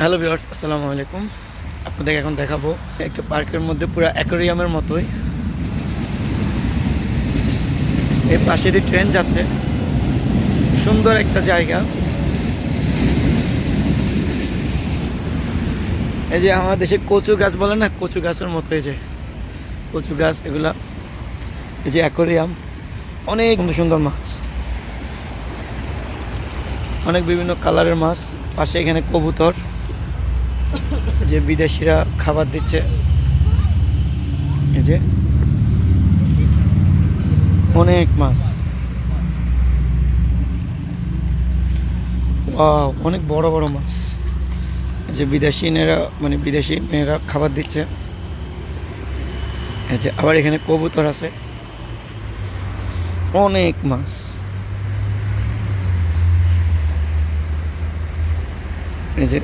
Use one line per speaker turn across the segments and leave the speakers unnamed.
Hello viewers, আসসালামু আলাইকুম। আপনাদেরকে এখন দেখাবো একটা পার্কের মধ্যে পুরো অ্যাকোরিয়ামের মতোই। এর পাশে দিয়ে ট্রেন যাচ্ছে। সুন্দর একটা জায়গা। এই যে আমার দেশে কচু গাছ বলে না, কচু গাছের মতো এই যে। কচু গাছ, এগুলা। এই যে অ্যাকোরিয়াম। অনেক সুন্দর সুন্দর মাছ। অনেক বিভিন্ন কালারের মাছ। পাশে এখানে কবুতর। যে বিদেশিরা খাবার দিচ্ছে। এই যে অনেক মাছ। অনেক বড় বড় মাছ। যে বিদেশি মেয়েরা মানে বিদেশি মেয়েরা খাবার দিচ্ছে। যে আবার এখানে কবুতর আছে। অনেক মাছ। এই যে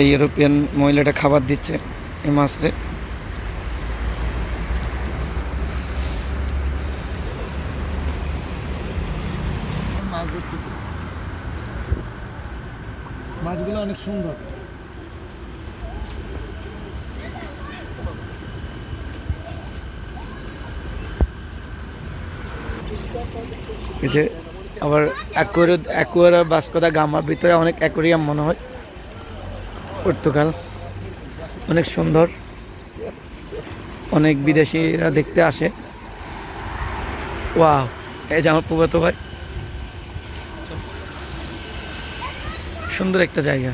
এই ইউরোপিয়ান মহিলাটা খাবার দিচ্ছে এই মাছরে মাছ ধরতেছে। মাছগুলো অনেক সুন্দর। এই যে আবার অ্যাকোয়ার অ্যাকোয়ারা বাস্কোদা গামার ভিতরে অনেক অ্যাকোরিয়াম মনে হয়। পর্তুগাল। অনেক সুন্দর। অনেক বিদেশিরা দেখতে আসে। ওয়া এই যে আমার প্রবত ভাই। সুন্দর একটা জায়গা।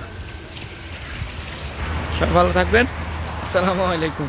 সব ভালো থাকবেন। আসসালামু আলাইকুম।